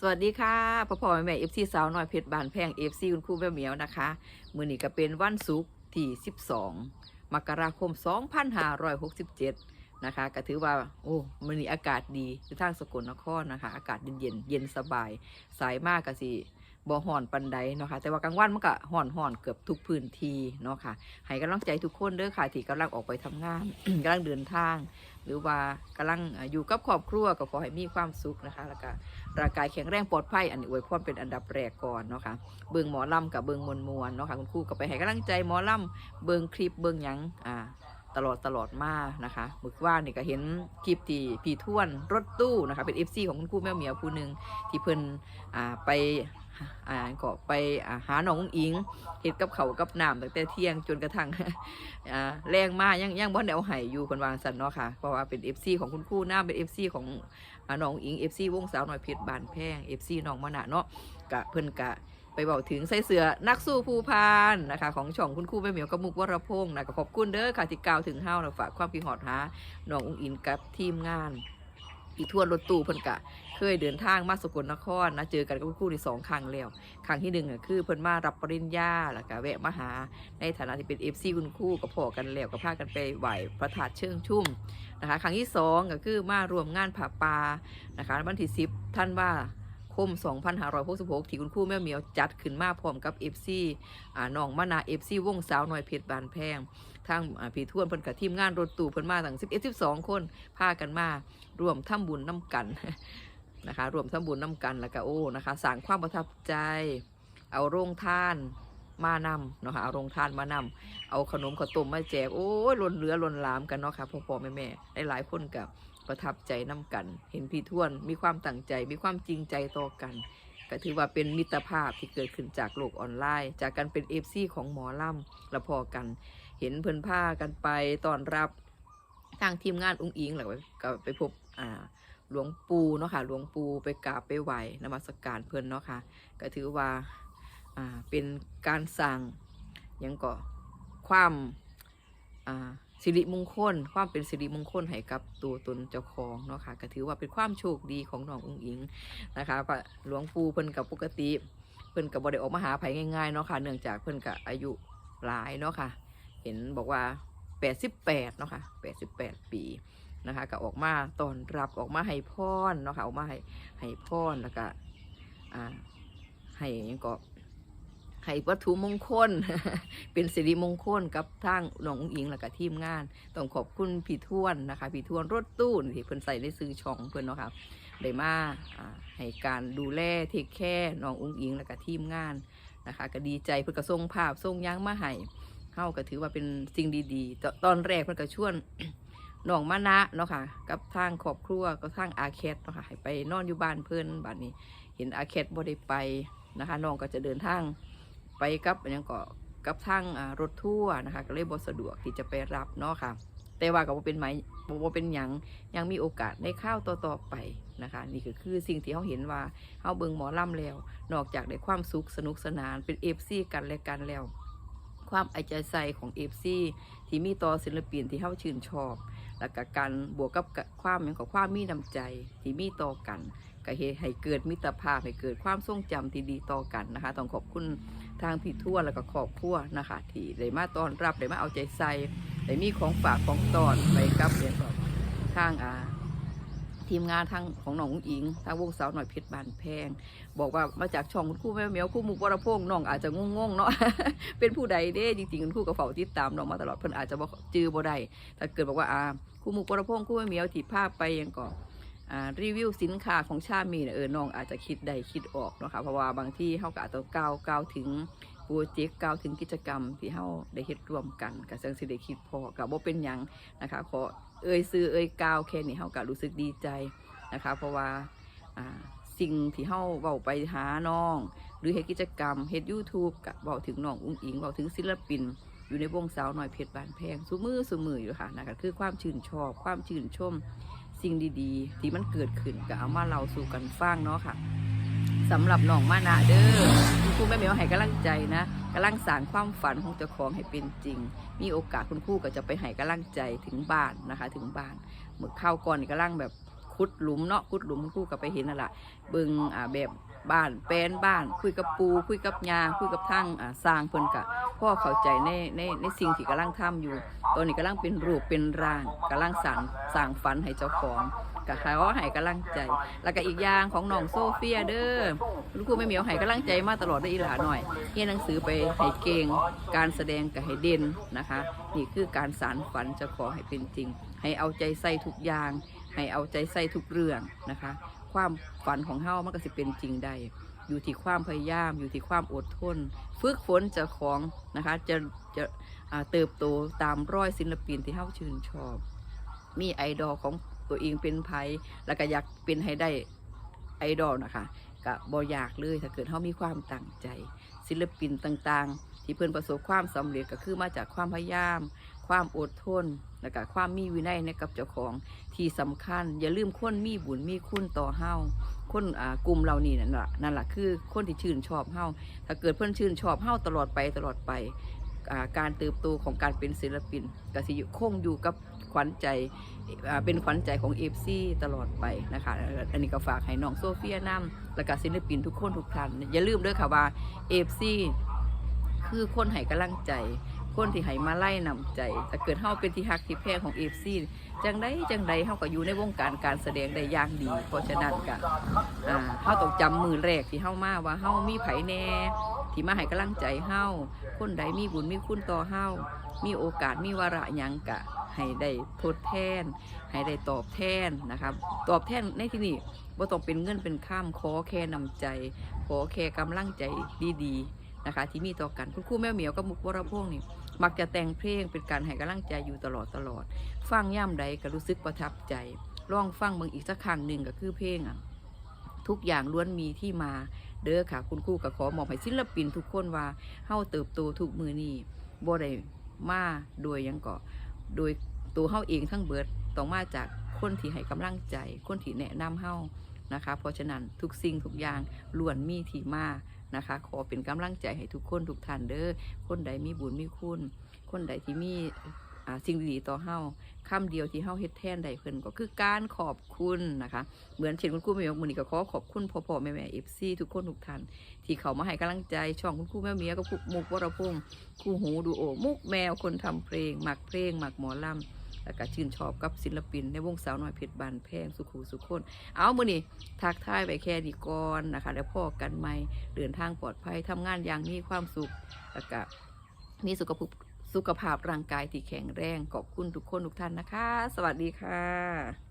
สวัสดีค่ะพ่อพ่อแม่แม่เอฟซีสาวน้อยเพชรบานแพงเอฟซีคุณครูแม่เหมียวนะคะมือนี้ก็เป็นวันศุกร์ที่ 12 มกราคม 2567 นะคะ ก็ถือว่า โอ้มือนี้อากาศดีที่ทางสกลนครนะคะ อากาศเย็นเย็นเย็นสบาย สายมากกะสิ บ่ห่อนปันใดเนาะค่ะแต่ว่ากลางวันมันก็ห่อนห่อนเกือบทุกพื้นที่เนาะค่ะให้กำลังใจทุกคนเด้อค่ะที่กำลังออกไปทำงาน กำลังเดินทาง หรือว่ากำลังอยู่กับครอบครัวก็ขอให้มีความสุขนะคะ แล้วก็ร่างกายแข็งแรงปลอดภัยอันนี้อวยพรเป็นอันดับแรกก่อนเนาะค่ะเบิ่งหมอลำกับเบิ่งมวลมวลเนาะค่ะคุณครูก็ไปให้กำลังใจหมอลำเบิ่งคลิปเบิ่งหยังอ่า ตลอดตลอดมานะคะมื่อว่านนี่ก็เห็นคลิปที่พี่ท่วนรถตู้นะคะเป็น FC ของคุณครูแม่เหมียวผู้หนึ่งที่เพิ่นอ่าไปอ่าก็ไปอ่าหาหนองอิงเฮ็ดกับเขากับน้ำตั้งแต่เที่ยงจนกระทั่งอ่าแรงมากยังยังบ่ได้เอาให้อยู่คนวางสันเนาะค่ะ เพราะว่าเป็น FC ของคุณครูน้าเป็น FC ของอ่าน้องอิง FC วงสาวหน้อยเพชรบานแพง FC น้องมะนะเนาะกะเพิ่นกะ ไปบอกถึงใส่เสือนักสู้ภูพานนะคะของช่องคุณครูแม่เหมียวกับมุกวรพงศ์นะขอบคุณเด้อค่ะที่กล่าวถึงเฮานะฝากความคิดฮอดหาน้องอุ้งอินกับทีมงานอีทั่วรถตู้เพิ่นกะ เคยเดินทางมาสกลนครนะเจอกันกับคุณครูที่สองครั้งแล้วครั้งที่หนึ่งคือเพิ่นมารับปริญญาแล้วก็แวะมาหาในฐานะที่เป็น FC คุณครูก็พอกันแล้วก็พากันไปไหวพระธาตุเชิงชุ่มนะคะครั้งที่สองก็คือมารวมงานผาปานะคะวันที่10ท่านว่า คม 2566 ที่คุณครูแม่เหมียวจัดขึ้นมาพร้อมกับ FC อ่าน้องมะนา FC วงสาวน้อยเพชรบานแพงทางอ่าพี่ทวนเพิ่นกับทีมงานรถตู้เพิ่นมาตั้ง11 12 คนพากันมารวมทำบุญน้ำกันนะคะ รวมทำบุญน้ำกันแล้วก็โอ้นะคะสร้างความประทับใจ เอาโรงทานมานำเนาะค่ะเอาโรงทานมานำเอาขนมข้าวต้มมาแจกโอ้ยล้นเหลือล้นหลามกันเนาะค่ะพ่อพ่อแม่แม่หลายๆคนกับ ประทับใจน้ำกัน เห็นพี่ท้วนมีความตั้งใจ มีความจริงใจต่อกันก็ถือว่าเป็นมิตรภาพที่เกิดขึ้นจากโลกออนไลน์ จากการเป็นเอฟซีของหมอล่ำและพอกัน เห็นเพิ่นผ้ากันไปตอนรับทางทีมงานอุ้งอิงแล้วก็ไปพบอ่าหลวงปู่เนาะค่ะหลวงปู่ไปกราบไปไหวนมัสการเพิ่นเนาะค่ะก็ถือว่าอ่าเป็นการสั่งยังก็ความอ่า สิริมงคล ความเป็นสิริมงคลให้กับตัวตนเจ้าของเนาะค่ะก็ถือว่าเป็นความโชคดีของน้ององค์อิงนะคะพระหลวงปู่เพิ่นกับปกติ เพิ่นกับบ่ได้ออกมาหาไผง่ายๆเนาะค่ะเนื่องจากเพิ่นกับอายุหลายเนาะค่ะ เห็นบอกว่า 88เนาะค่ะ88 ปีนะคะก็ออกมาตอนรับออกมาให้พรเนาะค่ะออกมาให้ให้พรแล้วก็อ่าให้ยังก็ ให้วัตถุมงคล เป็นสิริมงคลกับทางน้องอุ๋งอิงแล้วก็ทีมงาน ต้องขอบคุณพี่ทวนนะคะพี่ทวนรถตู้ที่เพิ่นใส่ในซื้อช่องเพิ่นเนาะค่ะได้มาให้การดูแลเทคแค่น้องอุ๋งอิงแล้วก็ทีมงานนะคะ ก็ดีใจเพิ่นก็ส่งภาพส่งยังมาให้เฮาก็ถือว่าเป็นสิ่งดีๆ ตอนแรกเพิ่นก็ชวนน้องมานะเนาะค่ะกับทางครอบครัวก็ทางอาแคทเนาะค่ะให้ไปนอนอยู่บ้านเพิ่อนบัดนี้ เห็นอาแคทบ่ได้ไปนะคะน้องก็จะเดินทาง ไปกับยังก็กับทางรถทัวร์นะคะก็เลยบ่สะดวกที่จะไปรับเนาะค่ะ แต่ว่าก็บ่เป็นไหมบ่บ่เป็นหยังยังมีโอกาสในข้าวต่อๆไปนะคะ นี่ก็คือสิ่งที่เขาเห็นว่าเขาเบิงหมอลำแล้ว นอกจากได้ความสุขสนุกสนานเป็นเอฟซีกันและกันแล้ว ความไอใจใส่ของเอฟซีที่มีต่อศิลปินที่เขาชื่นชอบ แล้วก็การบวกกับความอย่างของความมีน้ำใจที่มีต่อกัน ก็เฮให้เกิดมิตรภาพให้เกิดความทรงจำที่ดีต่อกันนะคะ ต้องขอบคุณทางพี่ทั่วแล้วก็ครอบครัวนะคะ ที่ได้มาต้อนรับได้มาเอาใจใส่ได้มีของฝากของตอนไปกับเรียนแบบทางอ่าทีมงานทางของน้องอิงทางวงสาวหน่อยเพชรบานแพง บอกว่ามาจากช่องคุณครู่แม่เมียวคู่มุกวรพงษ์น้องอาจจะงงๆเนาะเป็นผู้ใดเด้จริงๆคุณครู่กับเฝ้าติดตามน้องมาตลอดเพิ่นอาจจะบ่จือบ่ได้ถ้าเกิดบอกว่าอ่าคู่มุกวรพงษ์คู่แม่เมียวที่ภาพไปยังก่ออ่า รีวิวสินค้าของชามีเนี่ยเออน้องอาจจะคิดได้คิดออกเนาะค่ะเพราะว่าบางที่เขาก็อาจจะก้าวก้าวถึงโปรเจกต์ก้าวถึงกิจกรรมที่เขาได้เฮ็ดร่วมกันกับเซิงสิได้คิดพอกับว่าเป็นยังนะคะขอเอ่ยซื้อเอ่ยก้าวแค่นี้เขาก็รู้สึกดีใจนะคะ เพราะว่าสิ่งที่เขาเว้าไปหาน้อง หรือเฮ็ดกิจกรรมเฮ็ด YouTube กับเว้าถึงน้องอุ้งอิงเว้าถึงศิลปิน อยู่ในวงสาวน้อยเพชรบานแพงสุมือสุมืออยู่ค่ะนะคะคือความชื่นชอบความชื่นชม สิ่งดีๆ ที่มันเกิดขึ้นก็เอามาเล่าสู่กันฟังเนาะค่ะสำหรับน้องมานะเด้อคุณครูแม่เหมียวให้กำลังใจนะกำลังสารความฝันของเจ้าของให้เป็นจริง มีโอกาสคุณครูก็จะไปให้กำลังใจถึงบ้านนะคะ ถึงบ้านเมื่อเข้าก่อนนี่กำลังแบบ ขุดหลุมเนาะขุดหลุมคุณครูก็ไปเห็นนั่นแหละเบิ่งอ่าแบบบ้านแปลนบ้าน คุยกับปูคุยกับยาคุยกับทั้งอ่าสร้างเพิ่นกะพ่อเข้าใจในในในสิ่งที่กำลังทำอยู่ ตอนนี้กำลังเป็นรูปเป็นร่างกำลังสร้างสร้างฝันให้เจ้าของก็ขอให้กำลังใจ แล้วก็อีกอย่างของน้องโซเฟียเด้อคุณครูไม่เหมียวให้กำลังใจมาตลอดได้ออีหลาหน่อยเรียนหนังสือไปให้เก่งการแสดงก็ให้เด่นนะคะ นี่คือการสารฝันจะขอให้เป็นจริง ให้เอาใจใส่ทุกอย่าง ให้เอาใจใส่ทุกเรื่องนะคะ ความฝันของเฮามันก็สิเป็นจริงได้ อยู่ที่ความพยายาม อยู่ที่ความอดทน ฝึกฝนจะของนะคะ จะจะเติบโตตามร้อยศิลปินที่เฮาชื่นชอบ มีไอดอลของตัวเองเป็นไผแล้วก็อยากเป็นให้ได้ไอดอลนะคะก็บ่อยากเลยถ้าเกิดเฮามีความตั้งใจ ศิลปินต่างๆ ที่เพิ่อนประสบความสำเร็จก็คือมาจากความพยายาม ความอดทนแล้วก็ความมีวินัยในกับเจ้าของที่สำคัญ อย่าลืมคนมีบุญมีคุณต่อเฮาคนอ่ากลุ่มเรานี่นั่นแหละนั่นแหละคือคนที่ชื่นชอบเฮาถ้าเกิดเพิ่อนชื่นชอบเฮาตลอดไปตลอดไปอ่าการเติบโตของการเป็นศิลปินก็สิยู่คงอยู่กับขวัญใจอ่าเป็นขวัญใจของเอฟซีตลอดไปนะคะอันนี้ก็ฝากให้น้องโซเฟียนำและก็ศิลปินทุกคนทุกท่านอย่าลืมด้วยค่ะว่าเอฟซีคือคนให้กำลังใจ คนที่ให้มาไล่นำใจถ้าเกิดเฮาเป็นที่ฮักที่แพงของเอฟซีจังใดจังใดเฮาก็อยู่ในวงการการแสดงได้อย่างดี เพราะฉะนั้นก็อ่าเฮาต้องจำมือแรกที่เฮามาว่าเฮามีไผแน่ที่มาให้กำลังใจเฮาคนใดมีบุญมีคุณต่อเฮามีโอกาสมีวาระยังกะให้ได้ทดแทน ให้ได้ตอบแทนนะครับ ตอบแทนในที่นี้บ่ต้องเป็นเงินเป็นข้ามขอแค่นำใจขอแค่กำลังใจดีๆนะคะ ที่มีต่อกันคุณครูแม่เหมียวกับมุกวรพงษ์นี่ มักจะแต่งเพลงเป็นการให้กำลังใจอยู่ตลอดตลอด ฟังย่ำใดก็รู้สึกประทับใจลองฟังเบิ่งอีกสักครั้งหนึ่งก็คือเพลงอะทุกอย่างล้วนมีที่มาเด้อค่ะ คุณครูก็ขอมอบให้ศิลปินทุกคนว่าเฮาเติบโตทุกมือนี้บ่ได้มาโดยยังก็โดยตัวเฮาเองทั้งเบิดต้องมาจากคนที่ให้กำลังใจ คนที่แนะนำเฮานะคะ เพราะฉะนั้นทุกสิ่งทุกอย่างล้วนมีที่มา นะคะ ขอเป็นกำลังใจให้ทุกคนทุกท่านเด้อคนใดมีบุญมีคุณ คนใดที่มีสิ่งดีๆต่อเฮาคำเดียวที่เฮาเฮ็ดแทนใดเพิ่นก็คือการขอบคุณนะคะ เหมือนเช่นคุณครูแม่ยมือนี้ก็ขอขอบคุณพ่อพ่อแม่แม่เอฟซีทุกคนทุกท่านที่เขามาให้กำลังใจช่องคุณครูแม่เมียกับมุกวรพงษ์ครูหูดูโอมุกแมวคนทำเพลงหมักเพลงหมักหมอลำ แล้วก็ชื่นชอบกับศิลปินในวงสาวน้อยเพชรบานแพงสุขูสุขคนเอามือนี่ทักทายไปแค่นี้ก่อนนะคะ แล้วพ่อกันใหม่เดินทางปลอดภัยทำงานอย่างมีความสุขแล้วก็มีสุขภาพสุขภาพร่างกายที่แข็งแรงขอบคุณทุกคนทุกท่านนะคะ สวัสดีค่ะ